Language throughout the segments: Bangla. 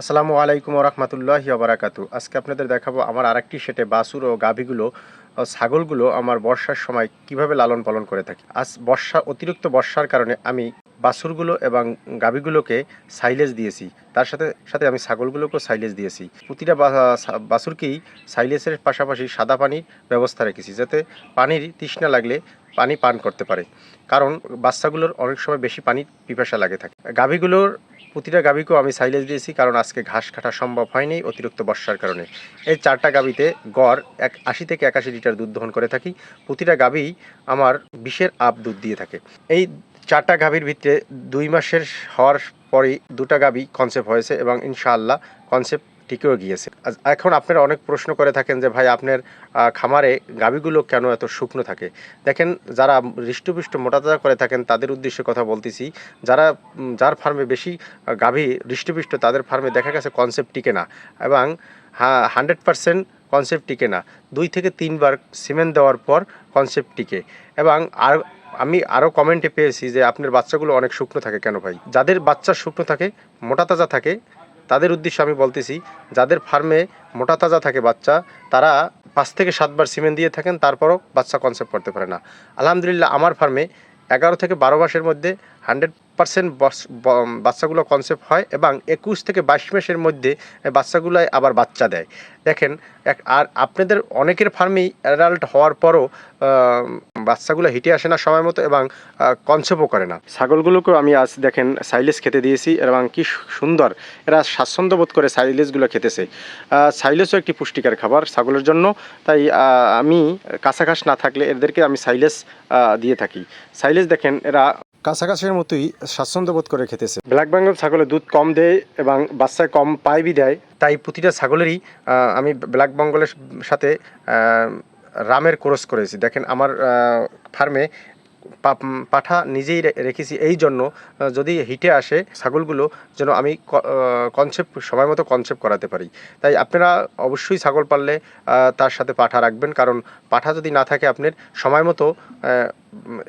আসসালামু আলাইকুম রহমতুল্লাহ বারাকাতু। আজকে আপনাদের দেখাবো আমার আরেকটি সেটে বাছুর ও গাভীগুলো ছাগলগুলো আমার বর্ষার সময় কীভাবে লালন পালন করে থাকি। আজ বর্ষা, অতিরিক্ত বর্ষার কারণে আমি বাছুরগুলো এবং গাভীগুলোকে সাইলেজ দিয়েছি। তার সাথে সাথে আমি ছাগলগুলোকেও সাইলেজ দিয়েছি। প্রতিটা বাছুরকেই সাইলেজের পাশাপাশি সাদা পানির ব্যবস্থা রেখেছি যাতে পানির তৃষ্ণা লাগলে পানি পান করতে পারে। কারণ বাচ্চাগুলোর অনেক সময় বেশি পানির পিপাসা লাগে থাকে। গাভীগুলোর প্রতিটা গাভীকেও আমি সাইলেজ দিয়েছি, কারণ আজকে ঘাস কাটা সম্ভব হয়নি, অতিরিক্ত বর্ষার কারণে। এই চারটা গাভীতে গড় এক আশি থেকে একাশি লিটার দুধ দহন করে থাকি। প্রতিটা গাভী আমার বিশের আপ দুধ দিয়ে থাকে। এই চারটা গাভীর ভিতরে দুই মাসের হওয়ার পরই দুটা গাভী কনসেপ্ট হয়েছে এবং ইনশাআল্লাহ কনসেপ্ট টিকেও গিয়েছে। এখন আপনারা অনেক প্রশ্ন করে থাকেন যে, ভাই, আপনার খামারে গাভীগুলো কেন এত শুকনো থাকে? দেখেন, যারা হৃষ্টপুষ্ট মোটাতাজা করে থাকেন, তাদের উদ্দেশ্যে কথা বলতেছি, যারা যার ফার্মে বেশি গাভী হৃষ্টপুষ্ট, তাদের ফার্মে দেখা গেছে কনসেপ্ট টিকে না। এবং হান্ড্রেড পার্সেন্ট কনসেপ্ট টিকে না। দুই থেকে তিনবার সিমেন্ট দেওয়ার পর কনসেপ্ট টিকে। এবং আর, আমি আরও কমেন্টে পেয়েছি যে, আপনার বাচ্চাগুলো অনেক শুকনো থাকে কেন ভাই? যাদের বাচ্চা শুকনো থাকে, মোটা তাজা থাকে তাদের উদ্দেশ্যে আমি বলতেছি, যাদের ফার্মে মোটা তাজা থাকে বাচ্চা, তারা পাঁচ থেকে সাতবার সিমেন্ট দিয়ে থাকেন, তারপরও বাচ্চা কনসেপ্ট করতে পারে না। আলহামদুলিল্লাহ, আমার ফার্মে এগারো থেকে বারো মাসের মধ্যে হান্ড্রেড পার্সেন্ট বাচ্চাগুলো কনসেপ্ট হয় এবং একুশ থেকে বাইশ মাসের মধ্যে বাচ্চাগুলোয় আবার বাচ্চা দেয়। দেখেন, এক, আর আপনাদের অনেকের ফার্মেই অ্যাডাল্ট হওয়ার পরও বাচ্চাগুলো হিটে আসে না সময় মতো এবং কনসেপ্টও করে না। ছাগলগুলোকেও আমি আজ দেখেন সাইলেস খেতে দিয়েছি এবং কি সুন্দর। এরা স্বাচ্ছন্দ্য বোধ করে সাইলেসগুলো খেতেছে। সাইলেসও একটি পুষ্টিকর খাবার ছাগলের জন্য। তাই আমি ঘাস না থাকলে এদেরকে আমি সাইলেস দিয়ে থাকি। সাইলেস দেখেন, এরা কাছাকাছির মতোই স্বাচ্ছন্দ্য বোধ করে খেতেছে। ব্ল্যাক বেঙ্গল ছাগলের দুধ কম দেয় এবং বাচ্চায় কম পাইবি দেয়। তাই প্রতিটা ছাগলেরই আহ, আমি ব্ল্যাক বেঙ্গলের সাথে আহ, রামের ক্রস করেছি। দেখেন আমার ফার্মে পাঠা নিজেই রেখেছি এই জন্য যদি হিটে আসে ছাগলগুলো যেন আমি কনসেপ্ট সময় মতো কনসেপ্ট করাতে পারি। তাই আপনারা অবশ্যই ছাগল পাললে তার সাথে পাঠা রাখবেন, কারণ পাঠা যদি না থাকে আপনার সময় মতো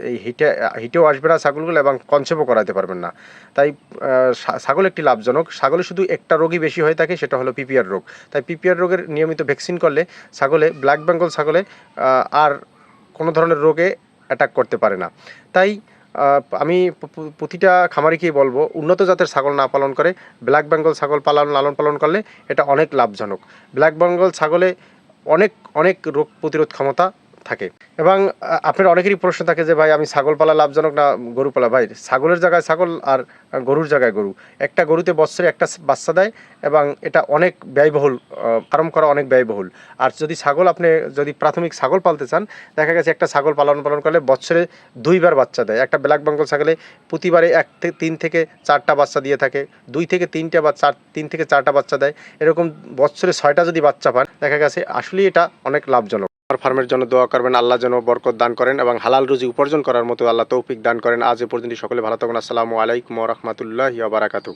এই হিটে, হিটেও আসবে না ছাগলগুলো এবং কনসেপ্টও করাতে পারবেন না। তাই ছাগল একটি লাভজনক। ছাগলে শুধু একটা রোগই বেশি হয়ে থাকে, সেটা হলো পিপিআর রোগ। তাই পিপিআর রোগের নিয়মিত ভ্যাকসিন করলে ছাগলে ব্ল্যাক বেঙ্গল ছাগলে আর কোনো ধরনের রোগে অ্যাটাক করতে পারে না। তাই আমি প্রতিটা খামারিকেই বলব, উন্নত জাতের ছাগল না পালন করে ব্ল্যাক বেঙ্গল ছাগল পালন, লালন পালন করলে এটা অনেক লাভজনক। ব্ল্যাক বেঙ্গল ছাগলে অনেক অনেক রোগ প্রতিরোধ ক্ষমতা থাকে। এবং আপনার অনেকেরই প্রশ্ন থাকে যে, ভাই, আমি ছাগল পালা লাভজনক না গরু পালা? ভাই, ছাগলের জায়গায় ছাগল আর গরুর জায়গায় গরু। একটা গরুতে বছরে একটা বাচ্চা দেয় এবং এটা অনেক ব্যয়বহুল ফার্ম করা অনেক ব্যয়বহুল। আর যদি ছাগল আপনি, যদি প্রাথমিক ছাগল পালতে চান, দেখা গেছে একটা ছাগল পালন পালন করলে বছরে দুইবার বাচ্চা দেয়। একটা ব্ল্যাক বেঙ্গল ছাগলে প্রতিবারে এক থেকে তিন থেকে চারটা বাচ্চা দিয়ে থাকে, দুই থেকে তিনটা বা চার, তিন থেকে চারটা বাচ্চা দেয়। এরকম বছরে ছয়টা যদি বাচ্চা পান, দেখা গেছে আসলেই এটা অনেক লাভজনক। আমার ফার্মের জন্য দোয়া করবেন, আল্লাহ যেন বরকত দান করেন এবং হালাল রুজি উপার্জন করার মতো আল্লাহ তৌফিক দান করেন। আজ এ পর্যন্ত সকলে ভালো থাকুন। আসসালামু আলাইকুম রহমতুল্লাহ বারাকাতু